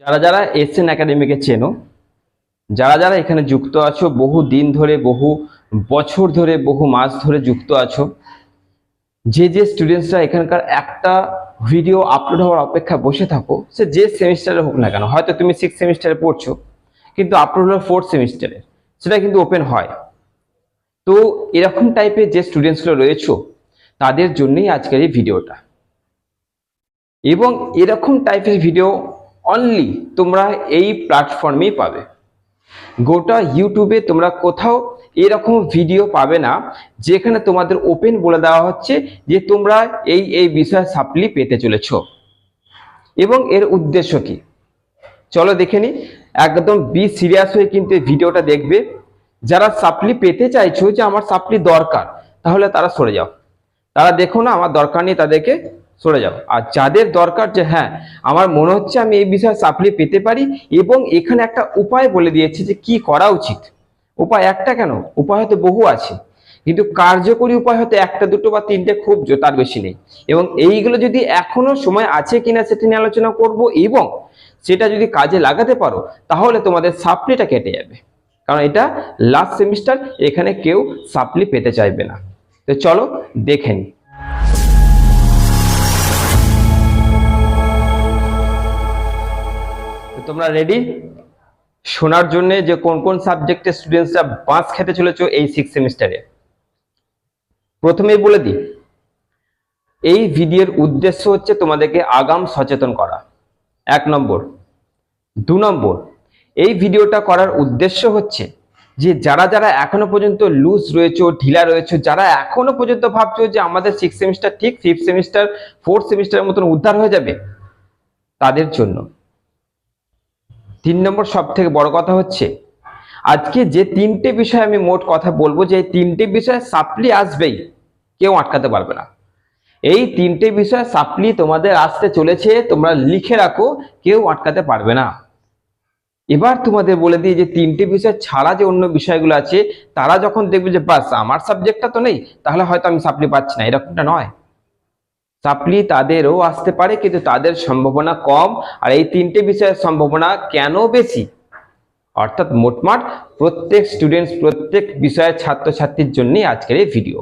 যারা যারা এসএন একাডেমিকে চেনো, যারা যারা এখানে যুক্ত আছো, বহু দিন ধরে, বহু বছর ধরে, বহু মাস ধরে যুক্ত আছো, যে যে স্টুডেন্টসরা এখানকার একটা ভিডিও আপলোড হওয়ার অপেক্ষা বসে থাকো, সে যে সেমিস্টারে হোক না কেন, হয়তো তুমি সিক্স সেমিস্টারে পড়ছো, কিন্তু আপলোড হলো ফোর্থ সেমিস্টারে সেটা কিন্তু ওপেন হয়। তো এরকম টাইপের যে স্টুডেন্টসগুলো রয়েছো, তাদের জন্যই আজকের এই ভিডিওটা এবং এরকম টাইপের ভিডিও অনলি তোমরা এই প্ল্যাটফর্মেই পাবে। গোটা ইউটিউবে তোমরা কোথাও এরকম ভিডিও পাবে না, যেখানে তোমাদের ওপেন বলে দেওয়া হচ্ছে যে তোমরা এই এই বিষয়ে সাপ্লি পেতে চলেছ। এবং এর উদ্দেশ্য কি? চলো দেখে নি, একদম বি সিরিয়াস হয়ে কিন্তু ভিডিওটা দেখবে। যারা সাপ্লি পেতে চাইছো যে আমার সাপ্লি দরকার, তাহলে তারা সরে যাও। তারা দেখো না, আমার দরকার নেই তাদেরকে সরে যাও। আর যাদের দরকার যে হ্যাঁ আমার মনে হচ্ছে আমি এই বিষয়ে সাপ্লি পেতে পারি এবং এখানে একটা উপায় বলে দিয়েছে যে, কি করা উচিত। উপায় একটা কেন? উপায় হয়তো বহু আছে। কিন্তু কার্যকরী উপায় হয়তো একটা, দুটো বা তিনটে খুব তার বেশি নেই। এবং এইগুলো যদি এখনও সময় আছে কিনা সেটা নিয়ে আলোচনা করব এবং সেটা যদি কাজে লাগাতে পারো, তাহলে তোমাদের সাপ্লিটা কেটে যাবে। কারণ এটা লাস্ট সেমিস্টার এখানে কেউ সাপ্লি পেতে চাইবে না। তো চলো, দেখে নিই তোমরা রেডি শোনার জন্য যে কোন কোন সাবজেক্টে স্টুডেন্টসরা বাঁশ খেতে চলেছো এই সিক্স সেমিস্টারে প্রথমেই বলে দিই, এই ভিডিওর উদ্দেশ্য হচ্ছে তোমাদেরকে আগাম সচেতন করা। এক নম্বর। দু নম্বর, এই ভিডিওটা করার উদ্দেশ্য হচ্ছে যে যারা যারা এখনও পর্যন্ত লুজ রয়েছে, ঢিলা রয়েছে, যারা এখনও পর্যন্ত ভাবছ যে আমাদের সিক্স সেমিস্টার ঠিক ফিফথ সেমিস্টার ফোর্থ সেমিস্টারের মতন উদ্ধার হয়ে যাবে, তাদের জন্য তিন নম্বর সব থেকে বড় কথা হচ্ছে, আজকে যে তিনটে বিষয় আমি মোট কথা বলব, যে এই তিনটে বিষয় সাপ্লি আসবেই, কেউ আটকাতে পারবে না। এই তিনটে বিষয় সাপ্লি তোমাদের আসতে চলেছে, তোমরা লিখে রাখো, কেউ আটকাতে পারবে না। এবার তোমাদের বলে দিই যে তিনটে বিষয় ছাড়া যে অন্য বিষয়গুলো আছে, তারা যখন দেখবে যে, বাস, আমার সাবজেক্টটা তো নেই, তাহলে হয়তো আমি সাপ্লি পাচ্ছি না, এরকমটা নয়। সাপ্লি তাদেরও আসতে পারে, কিন্তু তাদের সম্ভাবনা কম। আর এই তিনটে বিষয়ের সম্ভাবনা কেন বেশি? অর্থাৎ মোটমাট প্রত্যেক স্টুডেন্টস প্রত্যেক বিষয়ের ছাত্রছাত্রীর জন্যই আজকের এই ভিডিও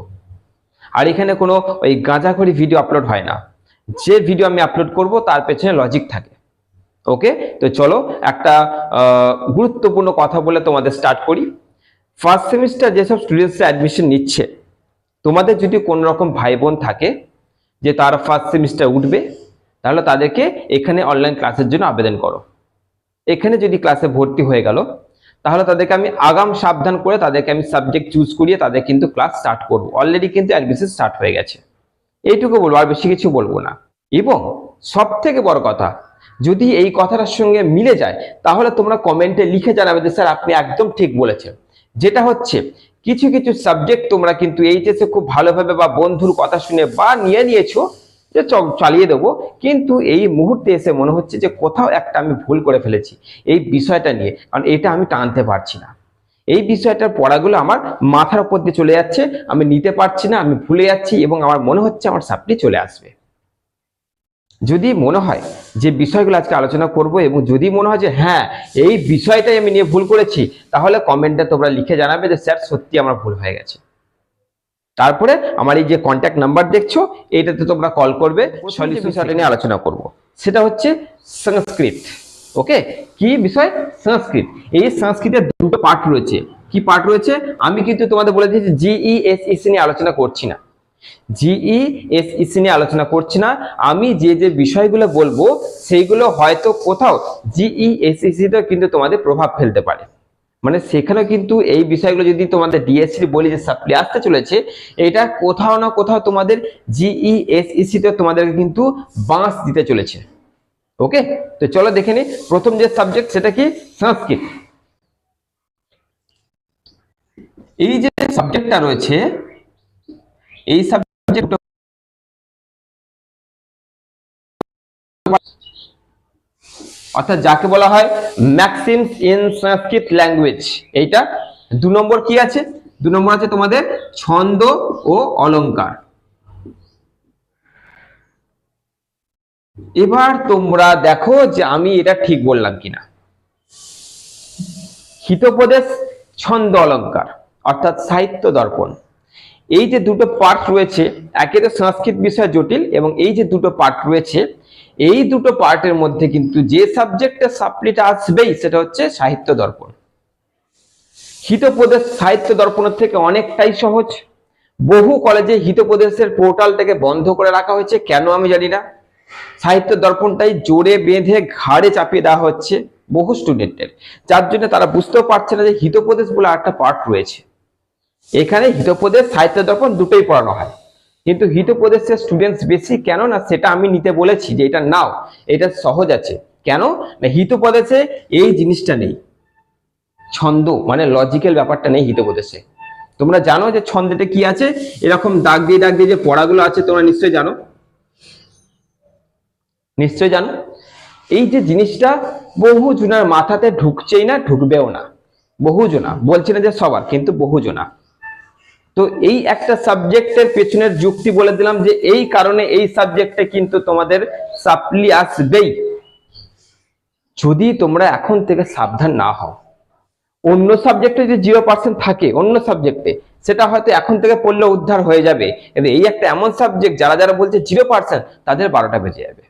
আর এখানে কোনো ওই গাঁজাখড়ি ভিডিও আপলোড হয় না। যে ভিডিও আমি আপলোড করব, তার পেছনে লজিক থাকে। ওকে? তো চলো একটা গুরুত্বপূর্ণ কথা বলে তোমাদের স্টার্ট করি। ফার্স্ট সেমিস্টার যেসব স্টুডেন্টসরা অ্যাডমিশন নিচ্ছে, তোমাদের যদি কোনো রকম ভাই বোন থাকে যে তার ফার্স্ট সেমিস্টার উঠবে, তাহলে তাদেরকে এখানে অনলাইন ক্লাসের জন্য আবেদন করো। এখানে যদি ক্লাসে ভর্তি হয়ে গেল, তাহলে তাদেরকে আমি আগাম সাবধান করে তাদেরকে আমি সাবজেক্ট চুজ করিয়ে তাদের কিন্তু ক্লাস স্টার্ট করব। অলরেডি কিন্তু অ্যাডমিশন স্টার্ট হয়ে গেছে। এইটুকু বলব, আর বেশি কিছু বলব না। এবং সব থেকে বড় কথা, যদি এই কথাটার সঙ্গে মিলে যায়, তাহলে তোমরা কমেন্টে লিখে জানাবে যে, স্যার, আপনি একদম ঠিক বলেছেন। যেটা হচ্ছে কিছু কিছু সাবজেক্ট তোমরা কিন্তু এইচএসে খুব ভালোভাবে বা বন্ধুর কথা শুনে বা নিয়ে নিয়েছো যে চালিয়ে দেবো। কিন্তু এই মুহূর্তে এসে মনে হচ্ছে যে কোথাও একটা আমি ভুল করে ফেলেছি এই বিষয়টা নিয়ে। কারণ এটা আমি টানতে পারছি না। এই বিষয়টার পড়াগুলো আমার মাথার উপর দিয়ে চলে যাচ্ছে, আমি নিতে পারছি না, আমি ভুলে যাচ্ছি এবং আমার মনে হচ্ছে আমার সাপ্লি চলে আসবে। যদি মনে হয় যে বিষয়গুলো আজকে আলোচনা করব এবং যদি মনে হয় যে হ্যাঁ এই বিষয়টাই আমি নিয়ে ভুল করেছি তাহলে কমেন্টে তোমরা লিখে জানাবে যে স্যার সত্যি আমার ভুল হয়ে গেছে। তারপরে আমার এই যে কন্ট্যাক্ট নাম্বার দেখছ এইটাতে তোমরা কল করবে বিষয়টা নিয়ে আলোচনা করব। সেটা হচ্ছে সংস্কৃত ওকে? কি বিষয়? সংস্কৃত। এই সংস্কৃতের দুটো পার্ট রয়েছে। কি পার্ট রয়েছে? আমি কিন্তু তোমাদের বলে দিয়েছি জিই এস ইসি নিয়ে আলোচনা করছি না। জিই এস ইসি নিয়ে আলোচনা করছি না। আমি যে যে বিষয়গুলো বলব, সেইগুলো হয়তো কোথাও জিই এস ইসিতে কিন্তু তোমাদের প্রভাব ফেলতে পারে। মানে সেখানেও কিন্তু এই বিষয়গুলো যদি তোমাদের ডিএসসি বলি যে সাপ্লি আসতে চলেছে, এটা কোথাও না কোথাও তোমাদের জিই এস ইসিতে তোমাদেরকে কিন্তু বাঁশ দিতে চলেছে। ওকে? তো চলো দেখে নি, প্রথম যে সাবজেক্ট সেটা কি? সংস্কৃত। এই যে সাবজেক্টটা রয়েছে এই সাবজেক্ট অর্থাৎ যাকে বলা হয় ম্যাক্সিমস ইন সংস্কৃত ল্যাঙ্গুয়েজ এইটা দু নম্বর কি আছে? দু নম্বর আছে তোমাদের ছন্দ ও অলংকার এবার তোমরা দেখো যে আমি এটা ঠিক বললাম কিনা। হিতোপদেশ, ছন্দ অলঙ্কার, অর্থাৎ সাহিত্য দর্পণ। এই যে দুটো পার্ট রয়েছে একে তো সংস্কৃত বিষয় জটিল এবং এই যে দুটো পার্ট রয়েছে, এই দুটো পার্টের মধ্যে কিন্তু যে সাবজেক্টের সাপ্লিটা আসবেই, সেটা হচ্ছে সাহিত্য দর্পণ। হিতোপদেশ সাহিত্য দর্পণের থেকে অনেকটাই সহজ। বহু কলেজে হিতোপদেশের পোর্টালটাকে বন্ধ করে রাখা হয়েছে, কেন আমি জানি না। সাহিত্য দর্পণটাই জোরে বেঁধে ঘাড়ে চাপিয়ে দেওয়া হচ্ছে বহু স্টুডেন্টের যার জন্য তারা বুঝতেও পারছে না যে হিতোপদেশ বলে একটা পার্ট রয়েছে। এখানে হিতোপদেশ সাহিত্য দর্পণ দুটোই পড়ানো হয়। কিন্তু হিতোপদেশের স্টুডেন্টস বেশি কেন না সেটা আমি নিতে বলেছি যে এটা নাও, এটা সহজ আছে। কেন? না হিতোপদেশে এই জিনিসটা নেই। ছন্দ মানে লজিক্যাল ব্যাপারটা নেই হিতোপদেশে। তোমরা জানো যে ছন্দেতে কি আছে? এরকম দাগ দিয়ে দাগ দিয়ে যে পড়াগুলো আছে, তোমরা নিশ্চয়ই জানো। নিশ্চয়ই জানো? এই যে জিনিসটা বহু জনার মাথাতে ঢুকছেই না, ঢুকবেও না। বহু জনা বলছি না যে সবার, কিন্তু বহু জনা তো এই একটা সাবজেক্টের পেছনের যুক্তি বলে দিলাম যে এই কারণে এই সাবজেক্টে কিন্তু তোমাদের সাপ্লি আসবেই। যদি তোমরা এখন থেকে সাবধান না হও, অন্য সাবজেক্টে যে জিরো পার্সেন্ট থাকে, অন্য সাবজেক্টে, সেটা হয়তো এখন থেকে পড়লে উদ্ধার হয়ে যাবে। এই একটা এমন সাবজেক্ট যারা যারা বলছে জিরো পার্সেন্ট তাদের বারোটা বেজে যাবে।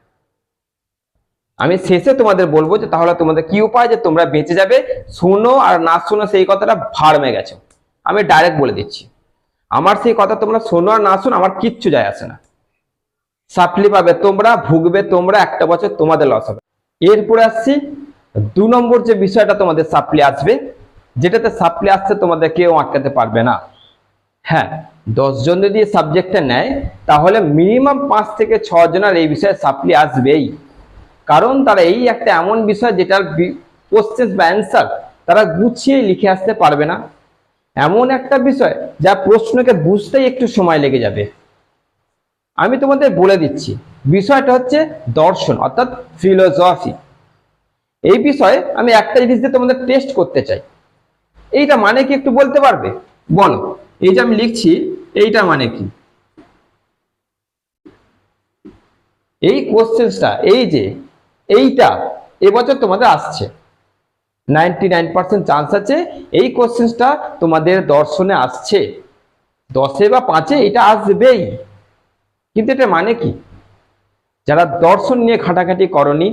আমি শেষে তোমাদের বলব যে তাহলে তোমাদের কি উপায়? যে তোমরা বেঁচে যাবে, শোনো আর না শোনো সেই কথাটা ভাড়মে গেছো। আমি ডাইরেক্ট বলে দিচ্ছি। আমার সেই কথা তোমরা শোনো আর না শোনো, আমার কিচ্ছু যায় আসে না। সাপ্লি পাবে তোমরা, ভুগবে তোমরা, একটা বছর তোমাদের লস হবে। এরপরে আসছি, দু নম্বর যে বিষয়টা তোমাদের সাপ্লি আসবে, যেটাতে সাপ্লি আসছে তোমাদের কেউ আটকাতে পারবে না। হ্যাঁ দশজন যদি সাবজেক্টটা নেয়, তাহলে মিনিমাম পাঁচ থেকে ছ জনের এই বিষয়ে সাপ্লি আসবেই। কারণ তারা এই একটা এমন বিষয় যেটার কোশ্চেন বা অ্যান্সার তারা গুছিয়ে লিখে আসতে পারবে না। এমন একটা বিষয় যা প্রশ্নকে বুঝতেই একটু সময় লেগে যাবে। আমি তোমাদের বলে দিচ্ছি, বিষয়টা হচ্ছে দর্শন, অর্থাৎ ফিলোসফি এই বিষয়ে আমি একটা জিনিস দিয়ে তোমাদের টেস্ট করতে চাই। এইটা মানে কি একটু বলতে পারবে? বলো, এই যে আমি লিখছি, এইটা মানে কি? এই কোশ্চেন্সটা এই যে, এইটা, এবছর তোমাদের আসছে। নাইনটি চান্স আছে এই কোশ্চেন্সটা তোমাদের দর্শনে আসছে। দশে বা পাঁচে এটা আসবেই। কিন্তু এটা মানে কি? যারা দর্শন নিয়ে ঘাটাঘাটি করনি,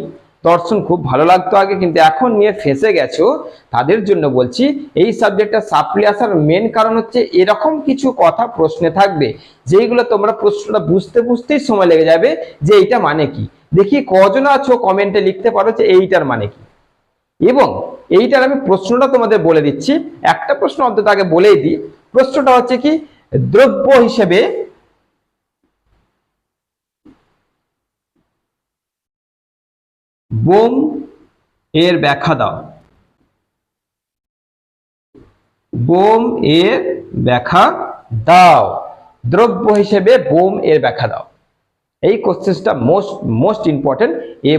দর্শন খুব ভালো লাগতো আগে, কিন্তু এখন নিয়ে ফেসে গেছো, তাদের জন্য বলছি, এই সাবজেক্টটা সাপ্লি আসার মেন কারণ হচ্ছে এরকম কিছু কথা প্রশ্নে থাকবে, যেইগুলো তোমরা প্রশ্নটা বুঝতে বুঝতেই সময় লেগে যাবে, যে এইটা মানে কি? দেখি কজন আছো কমেন্টে লিখতে পারো যে এইটার মানে কি? এবং এইটার আমি প্রশ্নটা তোমাদের বলে দিচ্ছি। একটা প্রশ্ন অন্তত আগে বলেই দিই। প্রশ্নটা হচ্ছে কি, দ্রব্য হিসেবে বোম এর ব্যাখ্যা দাও। বোম এর ব্যাখ্যা দাও। দ্রব্য হিসেবে বোম এর ব্যাখ্যা দাও। এই কোশ্চেনটা মোস্ট মোস্ট ইম্পর্টেন্ট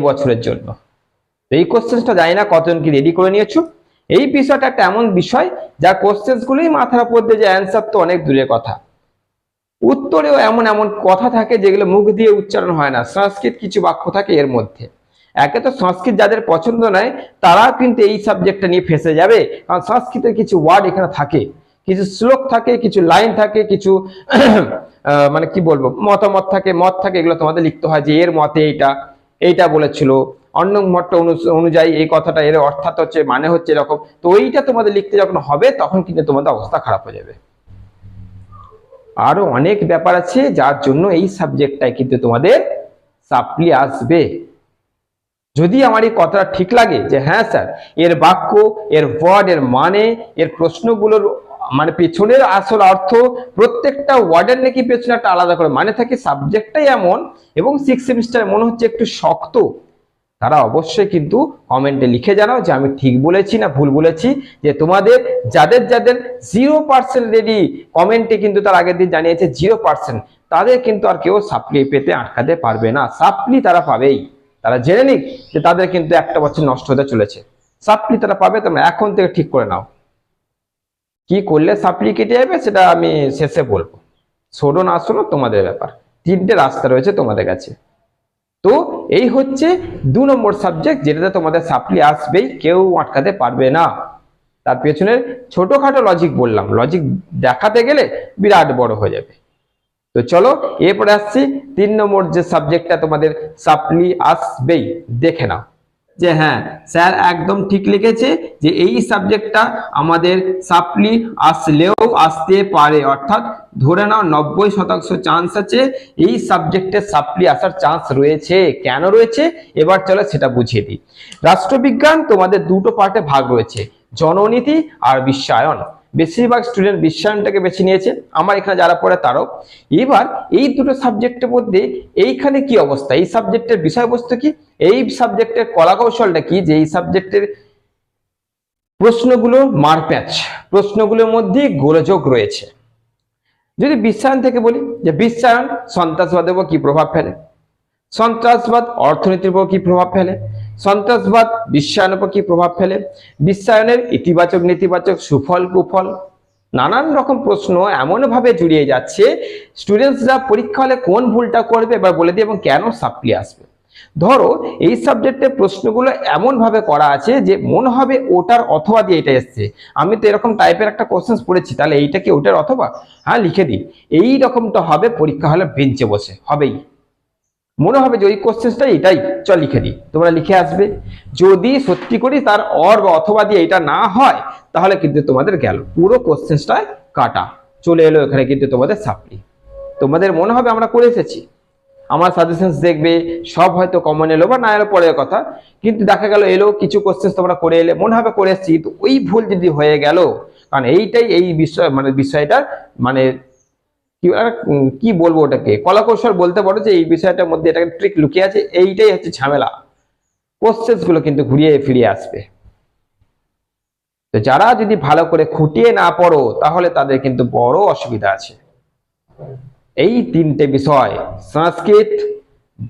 বছরের জন্য। তো এই কোশ্চেনটা জানি না কতজন কি রেডি করে নিয়েছো। এই বিষয়টা একটা এমন বিষয় যার কোশ্চেন্স গুলোই মাথার উপর দিয়ে যে অ্যান্সার তো অনেক দূরের কথা। উত্তরেও এমন এমন কথা থাকে যেগুলো মুখ দিয়ে উচ্চারণ হয় না। সংস্কৃত কিছু বাক্য থাকে এর মধ্যে। একে তো সংস্কৃত যাদের পছন্দ নয়, তারাও কিন্তু এই সাবজেক্টটা নিয়ে ফেসে যাবে। কারণ সংস্কৃতের কিছু ওয়ার্ড এখানে থাকে। কিছু শ্লোক থাকে, কিছু লাইন থাকে, কিছু মানে কি বলব? মতামত থাকে, মত থাকে, এগুলো তোমাদের লিখতে হয় যে এর মতে এইটা এইটা বলেছিল। অন্য মত অনু- অনুযায়ী এই কথাটা এর অর্থাৎ হচ্ছে মানে হচ্ছে এরকম। তো ওইটা তোমাদের লিখতে যখন হবে, তখন কিন্তু তোমাদের অবস্থা খারাপ হয়ে যাবে। আরও অনেক ব্যাপার আছে, যার জন্য এই সাবজেক্টটাই কিন্তু তোমাদের সাপ্লি আসবে। যদি আমার এই কথাটা ঠিক লাগে যে হ্যাঁ স্যার, এর বাক্য, এর ওয়ার্ড এর মানে এর প্রশ্নগুলোর মানে পেছনের আসল অর্থ, প্রত্যেকটা ওয়ার্ডের নাকি পেছনে একটা আলাদা করে মানে থাকে। সাবজেক্টটাই এমন এবং সিক্স সেমিস্টার মনে হচ্ছে একটু শক্ত। তারা অবশ্যই কিন্তু কমেন্টে লিখে জানাও যে আমি ঠিক বলেছি না ভুল বলেছি, যে তোমাদের যাদের যাদের জিরো পার্সেন্ট রেডি কমেন্টে কিন্তু তার আগের দিন জানিয়েছে জিরো পার্সেন্ট তাদের কিন্তু আর কেউ সাপ্লি পেতে আটকাতে পারবে না। সাপ্লি তারা পাবেই। তারা জেনে নিক যে তাদের কিন্তু একটা বছর নষ্ট হতে চলেছে। সাপ্লি তারা পাবে, তোমরা এখন থেকে ঠিক করে নাও। কি করলে সাপ্লি কেটে যাবে সেটা আমি শেষে বলব। শোনো না শোনো, তোমাদের ব্যাপার। তিনটে রাস্তা রয়েছে তোমাদের কাছে। তো এই হচ্ছে দু নম্বর সাবজেক্ট যেটাতে তোমাদের সাপ্লি আসবেই, কেউ আটকাতে পারবে না। তার পেছনের ছোটোখাটো লজিক বললাম। লজিক দেখাতে গেলে বিরাট বড় হয়ে যাবে। তো চলো, এরপরে আসছি, তিন নম্বর যে সাবজেক্টটা তোমাদের সাপ্লি আসবেই, দেখে নাও। যে হ্যাঁ স্যার একদম ঠিক লিখেছে যে এই সাবজেক্টটা আমাদের সাপ্লি আসলেও আসতে পারে। অর্থাৎ ধরে নাও নব্বই শতাংশ চান্স আছে, এই সাবজেক্টে সাপ্লি আসার চান্স রয়েছে। কেন রয়েছে? এবার চলো সেটা বুঝিয়ে দিই। রাষ্ট্রবিজ্ঞান তোমাদের দুটো পার্টে ভাগ রয়েছে। জননীতি আর বিশ্বায়ন। বেশিরভাগ স্টুডেন্ট বিশ্বায়নটাকে বেছে নিয়েছে। আমার এখানে যারা পড়ে তারও। এবার এই দুটো সাবজেক্টের মধ্যে এইখানে কি অবস্থা? এই সাবজেক্টের বিষয়বস্তু কি? এই সাবজেক্টের কলা কৌশলটা কি? যে এই সাবজেক্টের প্রশ্নগুলো মারপ্যাচ, প্রশ্নগুলোর মধ্যে গোলযোগ রয়েছে। যদি বিশ্বায়ন থেকে বলি, যে বিশ্বায়ন সন্ত্রাসবাদের উপর কি প্রভাব ফেলে? সন্ত্রাসবাদ অর্থনীতির উপর কি প্রভাব ফেলে? সন্ত্রাসবাদ বিশ্বায়নের উপর কি প্রভাব ফেলে। বিশ্বায়নের ইতিবাচক, নেতিবাচক সুফল, কুফল, নানান রকম প্রশ্ন এমনভাবে জুড়িয়ে যাচ্ছে স্টুডেন্টসরা পরীক্ষা হলে কোন ভুলটা করবে এবার বলে দিই এবং কেন সাপ্লি আসবে। ধরো, এই সাবজেক্টের প্রশ্নগুলো এমন ভাবে করা আছে যে মনে হবে ওটার অথবা দিয়ে এটা এসছে। আমি তো এরকম টাইপের একটা কোশ্চেন পড়েছি, তাহলে এইটা কি ওটার অথবা? হ্যাঁ লিখে দিই। এই রকমটা হবে, পরীক্ষা হলে বেঞ্চে বসে, হবেই। মনে হবে যে ওই কোশ্চেনটা এটাই। চল লিখে দিই। তোমরা লিখে আসবে। যদি সত্যি করি তার অর বা অথবা দিয়ে এটা না হয়, তাহলে কিন্তু তোমাদের গেল। পুরো কোশ্চেনটায় কাটা। চলে এলো এখানে কিন্তু তোমাদের সাপ্লি তোমাদের মনে হবে আমরা করে এসেছি। আমার সাজেশনস দেখবে, সব হয়তো কমন এলো বা না এলো, পরের কথা। কিন্তু দেখা গেল, এলো, কিছু কোশ্চেন তোমরা করে এলে, মনে হবে করে এসেছি। কিন্তু ওই ভুল যদি হয়ে গেল, কারণ এইটাই এই বিষয় মানে বিষয়টার মানে কি কি বলব ওটাকে? কলা কৌশল বলতে পারো যে এই বিষয়টার মধ্যে এটা ট্রিক লুকিয়ে আছে, এইটাই হচ্ছে ঝামেলা। গুলো কিন্তু ঘুরিয়ে ফিরিয়ে আসবে। তো যারা যদি ভালো করে খুঁটিয়ে না পড়ো, তাহলে তাদের কিন্তু বড় অসুবিধা আছে। এই তিনটে বিষয়, সংস্কৃত,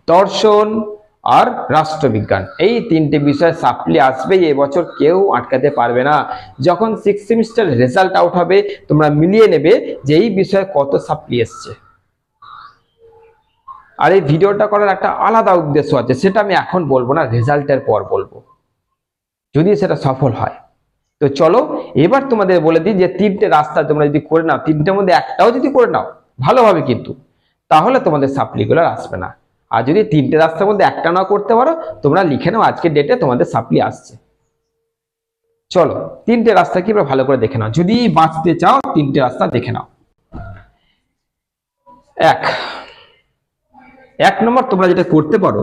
দর্শন আর রাষ্ট্রবিজ্ঞান। এই তিনটে বিষয় সাপ্লি আসবেই এবছর কেউ আটকাতে পারবে না। যখন সিক্স সেমিস্টার রেজাল্ট আউট হবে, তোমরা মিলিয়ে নেবে যে এই বিষয়ে কত সাপ্লি এসছে। আর এই ভিডিওটা করার একটা আলাদা উদ্দেশ্য আছে, সেটা আমি এখন বলব না, রেজাল্টের পর বলব। যদি সেটা সফল হয়। তো চলো, এবার তোমাদের বলে দিই যে তিনটে রাস্তা তোমরা যদি করে নাও, তিনটের মধ্যে একটাও যদি করে নাও ভালোভাবে কিন্তু। তাহলে তোমাদের সাপ্লিগুলো আসবে না। আর যদি তিনটে রাস্তার মধ্যে একটা না করতে পারো, তোমরা লিখে নাও, আজকের ডেটে তোমাদের সাপ্লি আসছে। চলো, তিনটে রাস্তা কি ভালো করে দেখে নাও। যদি বাঁচতে চাও, তিনটে রাস্তা দেখে নাও। এক। এক নম্বর, তোমরা যেটা করতে পারো,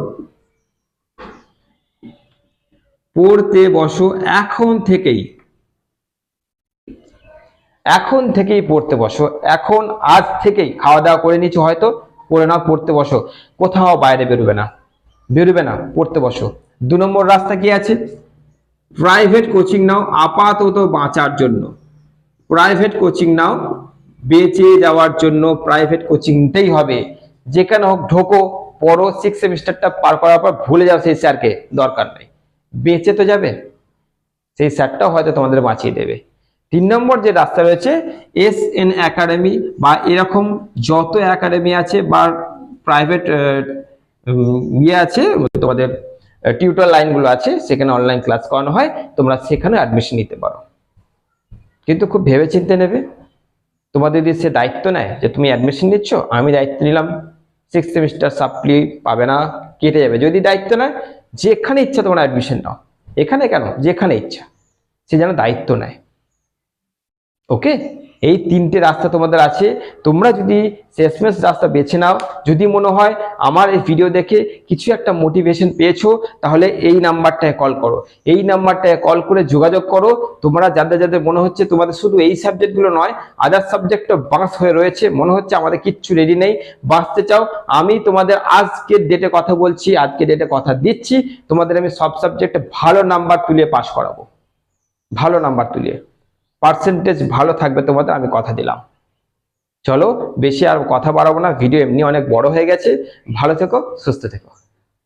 পড়তে বসো এখন থেকেই। এখন থেকেই পড়তে বসো। এখন আজ থেকেই খাওয়া দাওয়া করে নিচ্ছ হয়তো। পড়ে নাও পড়তে বসো। কোথাও বাইরে বেরোবে না। বেরোবে না, পড়তে বসো। দু নম্বর রাস্তা কি আছে? প্রাইভেট কোচিং নাও আপাতত বাঁচার জন্য। প্রাইভেট কোচিং নাও বেঁচে যাওয়ার জন্য প্রাইভেট কোচিংটাই হবে। যেখানে হোক ঢোকো, পড়ো সিক্স সেমিস্টারটা পার করার পর ভুলে যাও সেই স্যারকে, দরকার নেই। বেঁচে তো যাবে, সেই স্যারটাও হয়তো তোমাদের বাঁচিয়ে দেবে। তিন নম্বর যে রাস্তা রয়েছে এস এন একাডেমি বা এরকম যত একাডেমি আছে বা প্রাইভেট ইয়ে আছে, তোমাদের টিউটর লাইনগুলো আছে, সেখানে অনলাইন ক্লাস করানো হয়, তোমরা সেখানে অ্যাডমিশন নিতে পারো। কিন্তু খুব ভেবে চিন্তে নেবে। তোমাদের যদি সে দায়িত্ব নেয় যে তুমি অ্যাডমিশন নিচ্ছ, আমি দায়িত্ব নিলাম। সিক্স সেমিস্টার সাপ্লি পাবে না, কেটে যাবে। যদি দায়িত্ব নেয়, যেখানে ইচ্ছা তোমরা অ্যাডমিশন নাও। এখানে কেন? যেখানে ইচ্ছা। সে যেন দায়িত্ব নেয়। ওকে এই তিনটে রাস্তা তোমাদের আছে। তোমরা যদি শেষমেশ রাস্তা বেছে নাও, যদি মনে হয় আমার এই ভিডিও দেখে কিছু একটা মোটিভেশন পেয়েছ, তাহলে এই নাম্বারটায় কল করো। এই নাম্বারটায় কল করে যোগাযোগ করো। তোমরা যাদের যাদের মনে হচ্ছে তোমাদের শুধু এই সাবজেক্টগুলো নয় আদার সাবজেক্টও বাঁশ হয়ে রয়েছে। মনে হচ্ছে আমাদের কিচ্ছু রেডি নেই। বাঁচতে চাও, আমি তোমাদের আজকের ডেটে কথা বলছি, আজকে ডেটে কথা দিচ্ছি। তোমাদের আমি সব সাবজেক্টে ভালো নাম্বার তুলে পাশ করাবো। ভালো নাম্বার তুলিয়ে পার্সেন্টেজ ভালো থাকবে তোমাদের, আমি কথা দিলাম। চলো, বেশি আর কথা বাড়াবো না ভিডিও এমনি অনেক বড় হয়ে গেছে। ভালো থেকো, সুস্থ থেকো।